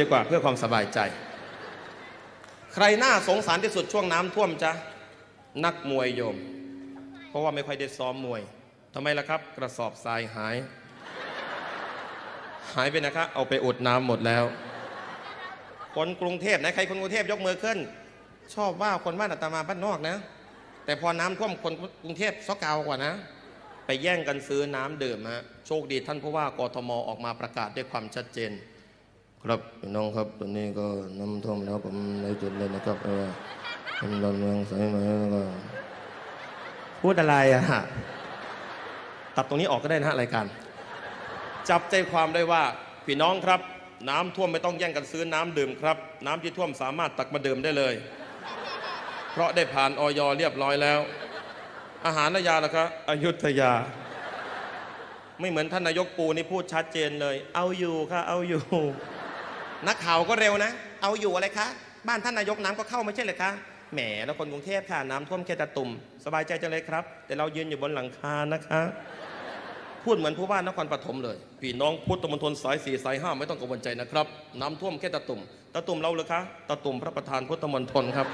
ดีกว่าเพื่อความสบายใจ ใครน่าสงสารที่สุดช่วงน้ำท่วมจ๊ะนักมวยโยม เพราะว่าไม่ค่อยได้ซ้อมมวยทำไมล่ะครับ กระสอบทรายหาย หายไปนะคะเอาไปอุดน้ำหมดแล้ว คนกรุงเทพนะใครคนกรุงเทพยกมือขึ้น ชอบว่าคนบ้านอาตมาบ้านนอกนะ แต่พอน้ำท่วมคนกรุงเทพซอกเกากว่านะ ไปแย่งกันซื้อน้ำดื่มฮะโชคดีท่านผู้ว่ากทมออกมาประกาศด้วยความชัดเจน ครับพี่น้องครับตอนนี้ก็น้ำท่วมแล้วผมในจุดเลยนะครับเออเป็นดอนเมืองสายไหมแล้วก็พูดอะไรอะฮะตัดตรงนี้ออกก็ได้นะฮะรายการ จับใจความได้ว่าพี่น้องครับ น้ำท่วมไม่ต้องแย่งกันซื้อน้ำดื่มครับ น้ำที่ท่วมสามารถตักมาดื่มได้เลย เพราะได้ผ่านออยเรียบร้อยแล้ว อาหารและยาล่ะครับอยุธยา ไม่เหมือนท่านนายกปูนี่พูดชัดเจนเลย เอาอยู่ค่ะเอาอยู่ นักข่าวก็เร็วนะ เอาอยู่อะไรคะ บ้านท่านนายกน้ำก็เข้าไม่ใช่เลยคะแหมแล้วคนกรุงเทพค่ะน้ำท่วมแค่ตะตุ่มสบายใจจังเลยครับ แต่เรายืนอยู่บนหลังคานะคะ พูดเหมือนผู้ว่านครปฐมเลยพี่น้องพุทธมณฑลสายสี่สายห้าไม่ต้องกังวลใจนะครับ น้ำท่วมแค่ตะตุ่มตะตุ่มเราเลยคะตะตุ่มพระประธานพุทธมณฑลครับ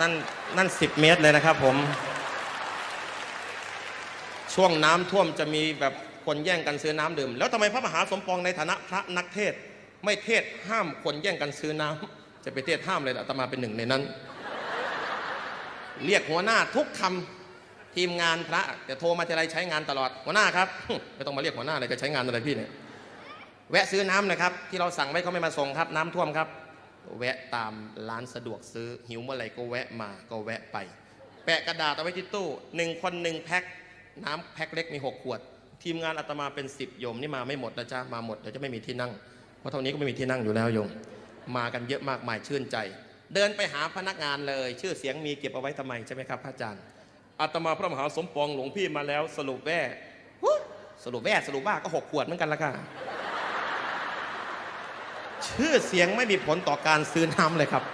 นั่นนั่นสิบเมตรเลยนะครับผม ช่วงน้ำท่วมจะมีแบบ คนแย่งกันซื้อน้ำดื่ม แล้วทำไมพระมหาสมปองในฐานะพระนักเทศ ไม่เทศห้ามคนแย่งกันซื้อน้ำจะไปเทศห้ามเลยอาตมาเป็นหนึ่งในนั้น เรียกหัวหน้าทุกคำทีมงานพระจะโทรมาทีไรใช้งานตลอดหัวหน้าครับไม่ต้องมาเรียกหัวหน้าเลยก็ใช้งานอะไรพี่เนี่ยแวะซื้อน้ำนะครับ ที่เราสั่งไว้เขาไม่มาส่งครับ น้ำท่วมครับ แวะตามร้านสะดวกซื้อหิวเมื่อไหร่ก็แวะมาก็แวะไป แปะกระดาษเอาไว้ที่ตู้หนึ่งคนหนึ่งแพ็คน้ำแพ็คเล็กมี6ขวด ทีมงานอาตมาเป็น10โยมนี่มาไม่หมดนะจ๊ะมาหมดเดี๋ยวจะไม่มีที่นั่ง เพราะเท่านี้ก็ไม่มีที่นั่งอยู่แล้วโยม มากันเยอะมากมายชื่นใจ เดินไปหาพนักงานเลย ชื่อเสียงมีเก็บเอาไว้ทำไมใช่ไหมครับพระอาจารย์อาตมาพระมหาสมปองหลวงพี่มาแล้ว สรุปแว่สรุปแว่สรุปว่าก็หกขวดเหมือนกันละค่ะชื่อเสียงไม่มีผลต่อการซื้อน้ำเลยครับ